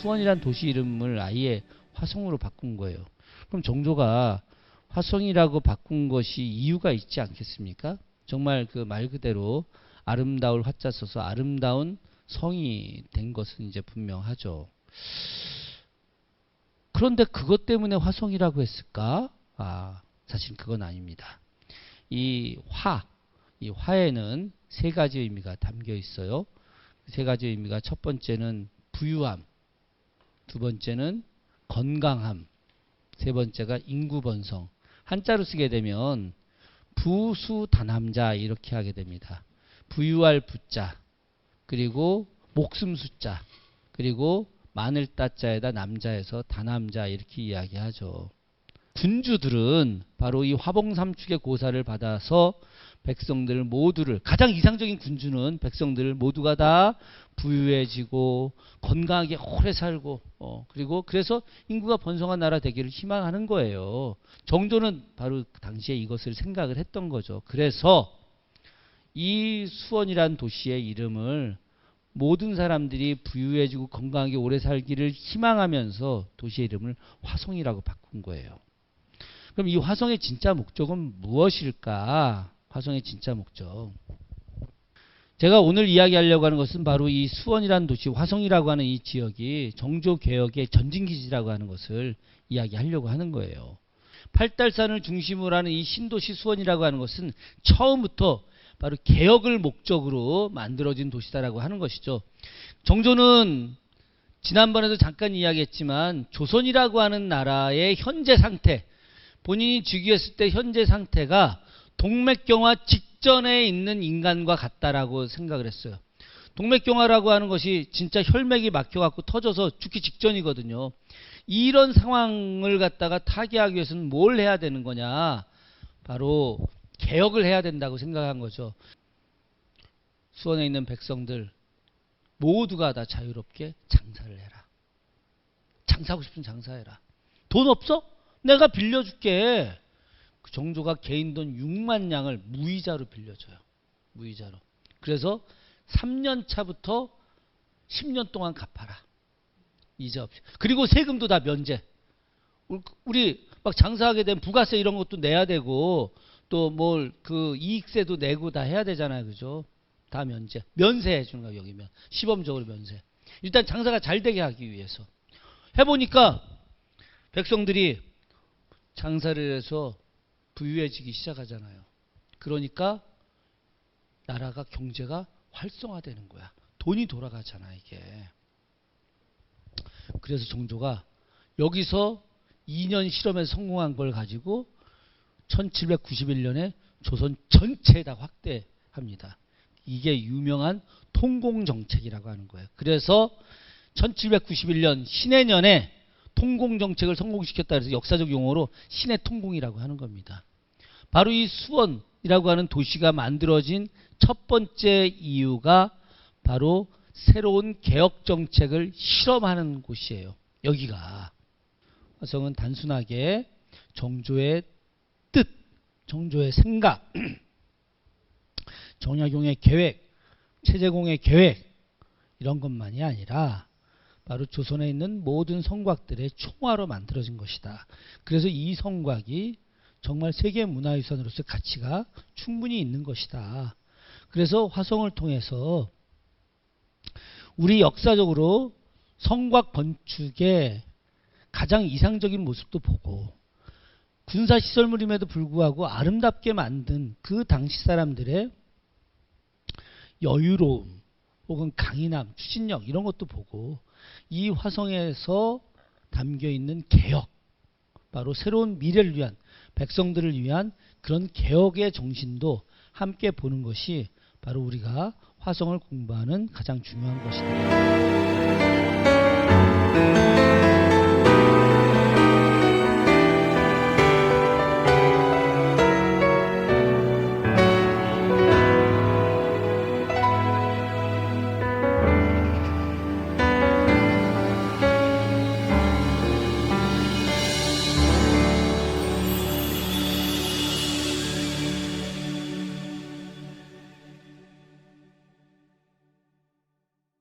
수원이란 도시 이름을 아예 화성으로 바꾼 거예요. 그럼 정조가 화성이라고 바꾼 것이 이유가 있지 않겠습니까? 정말 그 말 그대로 아름다울 화자 써서 아름다운 성이 된 것은 이제 분명하죠. 그런데 그것 때문에 화성이라고 했을까? 아, 사실 그건 아닙니다. 이 화, 이 화에는 세 가지 의미가 담겨 있어요. 세 가지 의미가 첫 번째는 부유함, 두 번째는 건강함, 세 번째가 인구 번성. 한자로 쓰게 되면 부수다남자 이렇게 하게 됩니다. 부유할 부자, 그리고 목숨 숫자, 그리고 마늘 따자에다 남자에서 다남자 이렇게 이야기하죠. 군주들은 바로 이 화봉삼축의 고사를 받아서 백성들 모두를 가장 이상적인 군주는 백성들 모두가 다 부유해지고 건강하게 오래 살고 어, 그리고 그래서 인구가 번성한 나라 되기를 희망하는 거예요. 정조는 바로 그 당시에 이것을 생각을 했던 거죠. 그래서 이 수원이란 도시의 이름을 모든 사람들이 부유해지고 건강하게 오래 살기를 희망하면서 도시의 이름을 화성이라고 바꾼 거예요. 그럼 이 화성의 진짜 목적은 무엇일까? 화성의 진짜 목적. 제가 오늘 이야기하려고 하는 것은 바로 이 수원이라는 도시, 화성이라고 하는 이 지역이 정조 개혁의 전진기지라고 하는 것을 이야기하려고 하는 거예요. 팔달산을 중심으로 하는 이 신도시 수원이라고 하는 것은 처음부터 바로 개혁을 목적으로 만들어진 도시다라고 하는 것이죠. 정조는 지난번에도 잠깐 이야기했지만 조선이라고 하는 나라의 현재 상태, 본인이 즉위했을 때 현재 상태가 동맥경화 직전에 있는 인간과 같다라고 생각을 했어요. 동맥경화라고 하는 것이 진짜 혈맥이 막혀갖고 터져서 죽기 직전이거든요. 이런 상황을 갖다가 타개하기 위해서는 뭘 해야 되는 거냐? 바로 개혁을 해야 된다고 생각한 거죠. 수원에 있는 백성들 모두가 다 자유롭게 장사를 해라. 장사하고 싶으면 장사해라. 돈 없어? 내가 빌려줄게. 그 정조가 개인 돈 6만 양을 무이자로 빌려줘요. 무이자로. 그래서 3년 차부터 10년 동안 갚아라. 이자 없이. 그리고 세금도 다 면제. 우리 막 장사하게 되면 부가세 이런 것도 내야 되고 또 뭘 그 이익세도 내고 다 해야 되잖아요. 그죠? 다 면제. 면세해 주는 거야, 여기면. 시범적으로 면세. 일단 장사가 잘 되게 하기 위해서. 해보니까 백성들이 장사를 해서 부유해지기 시작하잖아요. 그러니까 나라가 경제가 활성화되는 거야. 돈이 돌아가잖아, 이게. 그래서 정조가 여기서 2년 실험에서 성공한 걸 가지고 1791년에 조선 전체에 다 확대합니다. 이게 유명한 통공정책이라고 하는 거예요. 그래서 1791년 신해년에 통공정책을 성공시켰다 그래서 역사적 용어로 신해 통공이라고 하는 겁니다. 바로 이 수원이라고 하는 도시가 만들어진 첫 번째 이유가 바로 새로운 개혁 정책을 실험하는 곳이에요. 여기가 화성은 단순하게 정조의 뜻, 정조의 생각, 정약용의 계획, 최재공의 계획 이런 것만이 아니라 바로 조선에 있는 모든 성곽들의 총화로 만들어진 것이다. 그래서 이 성곽이 정말 세계 문화유산으로서 가치가 충분히 있는 것이다. 그래서 화성을 통해서 우리 역사적으로 성곽 건축의 가장 이상적인 모습도 보고 군사 시설물임에도 불구하고 아름답게 만든 그 당시 사람들의 여유로움 혹은 강인함, 추진력 이런 것도 보고 이 화성에서 담겨 있는 개혁 바로 새로운 미래를 위한 백성들을 위한 그런 개혁의 정신도 함께 보는 것이 바로 우리가 화성을 공부하는 가장 중요한 것이다.